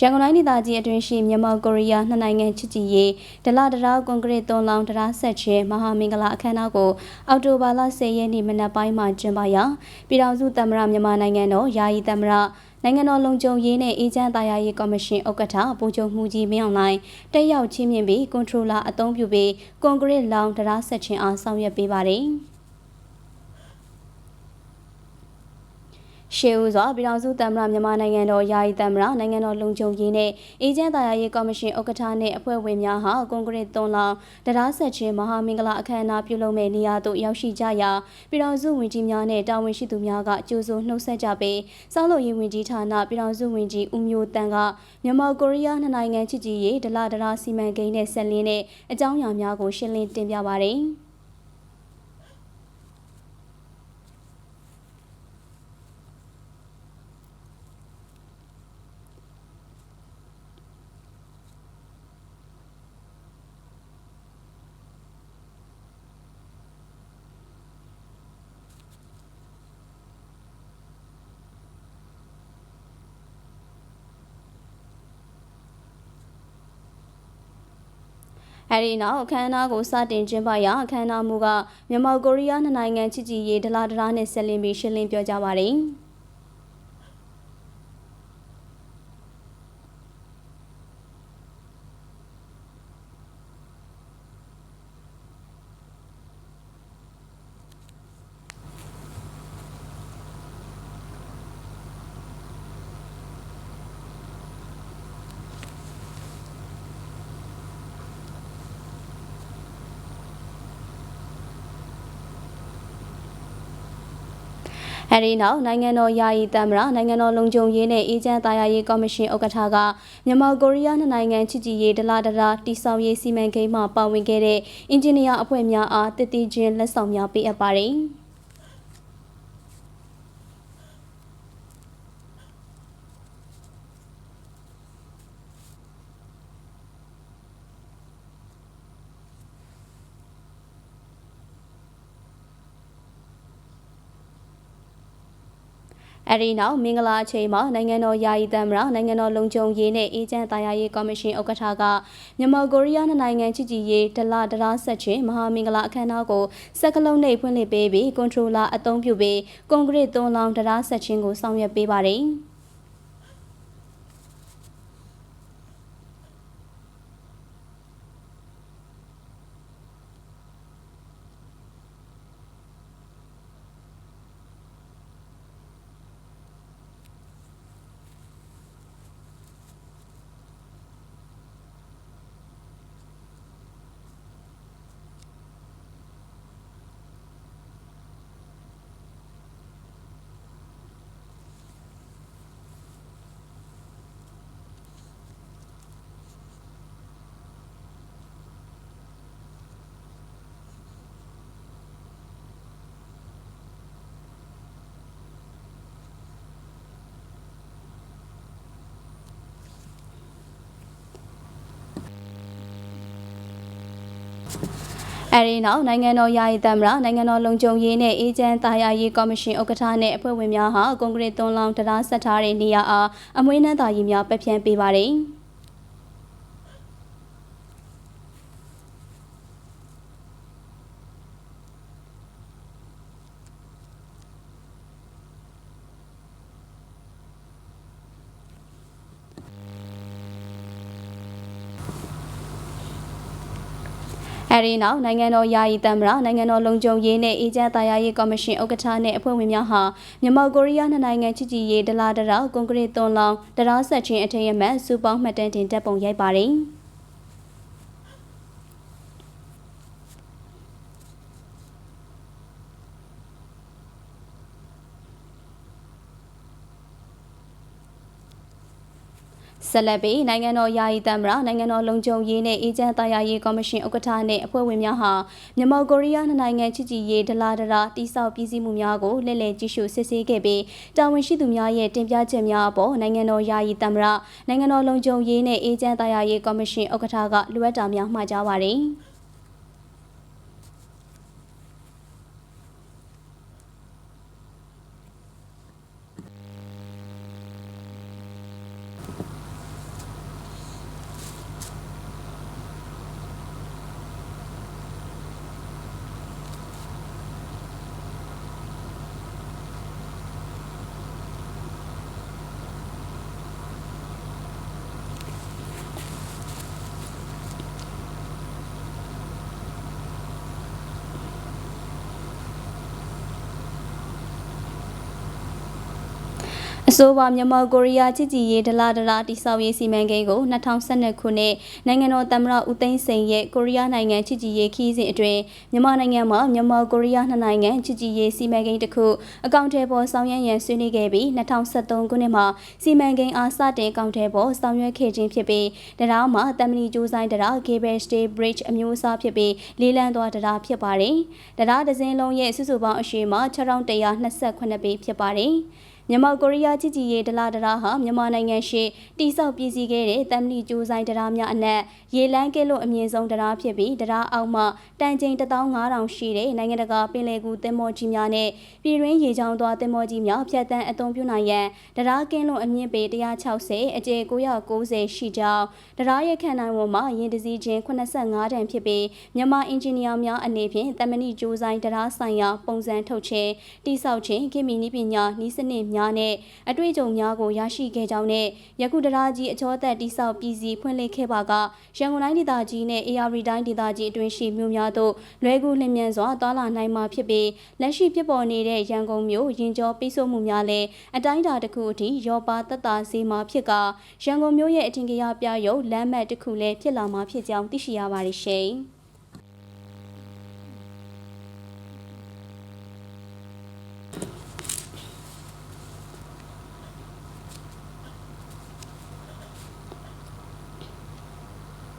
ရန်ကုန်တိုင်းဒေသကြီးအတွင်းရှိမြန်မာကိုရီးယားနှစ်နိုင်ငံချစ်ကြည်ရေးဒလတရာကွန်ကရစ်သွန်လောင်းတရားဆက်ချင်းမဟာမင်္ဂလာအခမ်းအနားကိုအောက်တိုဘာလ10ရက်နေ့မနက်ပိုင်းမှာကျင်းပရာပြည်ထောင်စုသမ္မတမြန်မာနိုင်ငံတော်ယာယီသမ္မတနိုင်ငံတော်လုံခြုံရေးနဲ့အေဂျင့်သားရေးကော်မရှင်ဥက္ကဋ္ဌဗိုလ်ချုပ်မှုကြီးမင်းအောင်လှိုင်တက်ရောက်ချင်းမြင့်ပြီးကွန်ထရိုလာအသုံးပြုပြီးကွန်ကရစ်လောင်းတရားဆက်ချင်းအားဆောင်ရွက်ပေးပါတယ်။ ရှေးဦးစွာပြည်ထောင်စုသမ္မတမြန်မာနိုင်ငံတော်ယာယီသမ္မတနိုင်ငံတော်လုံခြုံရေးနဲ့အေဂျင့်တာယာရေးကော်မရှင်ဥက္ကဋ္ဌနဲ့အဖွဲ့ဝင်များဟာကွန်ကရစ်သွန်လောင်တရားဆက်ချင်းမဟာမင်္ဂလာအခမ်းအနားပြုလုပ်မဲ့နေရာသို့ရောက်ရှိကြရာပြည်ထောင်စုဝန်ကြီးများနဲ့တာဝန်ရှိသူများကကြိုးစိုးနှုတ်ဆက်ကြပြီးစောင့်လို့ရေးဝန်ကြီးဌာနပြည်ထောင်စုဝန်ကြီးဦးမျိုးတန်းကမြန်မာကိုရီးယားနှစ်နိုင်ငံချစ်ကြည်ရေးဒလဒရာစီမံကိန်းနဲ့ဆက်လင်းတဲ့အကြောင်းအရာများကိုရှင်းလင်းတင်ပြပါတယ်။ အဲဒီနောက်အခမ်းအနားကိုစတင်ကျင်းပရာအခမ်းအနားမူကမြန်မာကိုရီးယားနှစ်နိုင်ငံချစ်ကြည်ရေးဒလာဒရာနဲ့ဆက်လင်းပြီးရှင်းလင်းပြောကြားပါတယ်။ အဲဒီနောက်နိုင်ငံတော်ယာယီသမ္မတနိုင်ငံတော်လုံခြုံရေးနဲ့အေဂျင့်သားယာရေးကော်မရှင်ဥက္ကဋ္ဌကမြန်မာကိုရီးယားနိုင်ငံချစ်ကြည်ရေးဒလာဒရာတိဆောက်ရေးစီမံကိန်းမှာပါဝင်ခဲ့တဲ့အင်ဂျင်နီယာအဖွဲ့များအားတည်တည်ချင်းလက်ဆောင်များပေးအပ်ပါတယ်။ အဲဒီနောက်မင်္ဂလာအချိန်မှာနိုင်ငံတော်ယာယီသမ္မတနိုင်ငံတော်လုံခြုံရေးနဲ့အေဂျင့်တာယာရေးကော်မရှင်ဥက္ကဋ္ဌကမြန်မာကိုရီးယားနိုင်ငံချစ်ကြည်ရေးဒလဒရာဆက်ချင်းမဟာမင်္ဂလာအခမ်းအနားကိုစက်ကလုံးနဲ့ဖွင့်လှစ်ပေးပြီးကွန်ထရိုလာအသုံးပြုပြီးကွန်ကရစ်သွန်းလောင်းဒရာဆက်ချင်းကိုဆောင်ရွက်ပေးပါတယ်။ အဲဒီနောက်နိုင်ငံတော်ယာယီသမ္မတနိုင်ငံတော်လုံခြုံရေးနဲ့အေဂျင့်တာယာရေးကော်မရှင်ဥက္ကဋ္ဌနဲ့အဖွဲ့ဝင်များဟာကွန်ကရစ်သွန်းလောင်းတရားဆက်ထားတဲ့နေရာအားအမွေးနှံသာကြီးများပပြန့်ပေးပါတယ်။ အဲဒီနောက်နိုင်ငံတော်ယာယီသမ္မတနိုင်ငံတော်လုံခြုံရေးနဲ့အေဂျင့်သားယာရေးကော်မရှင်ဥက္ကဋ္ဌနဲ့အဖွဲ့ဝင်များဟာမြန်မာကိုရီးယားနိုင်ငံချစ်ကြည်ရေးဒလာဒရာကွန်ကရစ်သွန်လောင်းဒရာဆက်ချင်းအထင်ရမှတ်စူပေါင်းမှတ်တမ်းတင်တပ်ပုံရိုက်ပါတယ်။ ဆက်လက်ပြီးနိုင်ငံတော်ယာယီသမ္မတနိုင်ငံတော်လုံခြုံရေးနဲ့အေဂျင့်သားယာရေးကော်မရှင်ဥက္ကဋ္ဌနဲ့အဖွဲ့ဝင်များဟာမြန်မာကိုရီးယားနိုင်ငံချစ်ကြည်ရေးဒလာဒရာတိစောက်ပြည်စည်းမှုများကိုလက်လက်ကြည့်ရှုစစ်ဆေးခဲ့ပြီးတာဝန်ရှိသူများရဲ့တင်ပြချက်များအပေါ်နိုင်ငံတော်ယာယီသမ္မတနိုင်ငံတော်လုံခြုံရေးနဲ့အေဂျင့်သားယာရေးကော်မရှင်ဥက္ကဋ္ဌကလိုအပ်တာများမှာကြားပါတယ်။ အဆိုပါမြန်မာကိုရီးယားချစ်ကြည်ရေးဒလာဒလာတိဆောက်ရေးစီမံကိန်းကို2012ခုနှစ်နိုင်ငံတော်သမ္မတဦးသိန်းစိန်ရဲ့ကိုရီးယားနိုင်ငံချစ်ကြည်ရေးခီးစဉ်အတွင်းမြန်မာနိုင်ငံမှာမြန်မာကိုရီးယားနှစ်နိုင်ငံချစ်ကြည်ရေးစီမံကိန်းတစ်ခုအကောင့်ထဲပေါ်ဆောင်ရွက်ရန်ဆွေးနွေးခဲ့ပြီး2013ခုနှစ်မှာစီမံကိန်းအားစတင်အကောင့်ထဲပေါ်ဆောင်ရွက်ခဲ့ခြင်းဖြစ်ပြီးတရားမှာတမဏီကျိုးဆိုင်တရား Cable Stay Bridge အမျိုးအစားဖြစ်ပြီးလေးလံသွားတရားဖြစ်ပါတယ်တရားဒဇင်းလုံးရဲ့စုစုပေါင်းအရှည်မှာ6128ပေဖြစ်ပါတယ် မြန်မာကိုရီးယားချစ်ကြည်ရေးဒလာဒရာဟာမြန်မာနိုင်ငံရှိတိစောက်ပြည်စည်းခဲ့တဲ့တမ်လီကျိုးဆိုင်ဒရာများအနက်ရေလန်းကဲလို့အမြင့်ဆုံးဒရာဖြစ်ပြီးဒရာအောက်မှတန်ချိန်15000ရှိတဲ့နိုင်ငံတကာပင်လယ်ကူသင်္ဘောကြီးများနဲ့ပြည်တွင်းရေကြောင်းသွားသင်္ဘောကြီးများဖြတ်တန်းအသုံးပြုနိုင်ရန်ဒရာကင်းလို့အမြင့်ပေ160အကျယ်990ရှိကြောင်းဒရာရဲ့ခန့်နိုင်ဝန်မှာရင်တစည်းချင်း85တန်ဖြစ်ပြီးမြန်မာအင်ဂျင်နီယာများအနေဖြင့်တမဏိကျိုးဆိုင်ဒရာဆိုင်ရာပုံစံထုတ်ခြင်းတိစောက်ခြင်းခေမီနည်းပညာနည်းစနစ်များနဲ့အတွေ့အကြုံများကိုရရှိခဲ့ကြောင်းနဲ့ယခုတရာကြီးအချောသက်တိဆောက်ပြည်စီဖွင့်လှစ်ခဲ့ပါကရန်ကုန်တိုင်းဒေသကြီးနဲ့ AR တိုင်းဒေသကြီးအတွင်းရှိမြို့များသို့လွယ်ကူလျင်မြန်စွာသွာလာနိုင်မှာဖြစ်ပြီးလက်ရှိဖြစ်ပေါ်နေတဲ့ရန်ကုန်မြို့ရင်ကျော်ပိတ်ဆို့မှုများလည်းအတိုင်းအတာတစ်ခုအထိရောပါသက်သာစေမှာဖြစ်ကရန်ကုန်မြို့ရဲ့အထင်ကြီးပြရုပ်လမ်းမတစ်ခုလည်းဖြစ်လာမှာဖြစ်ကြောင်းသိရှိရပါတယ်ရှင်။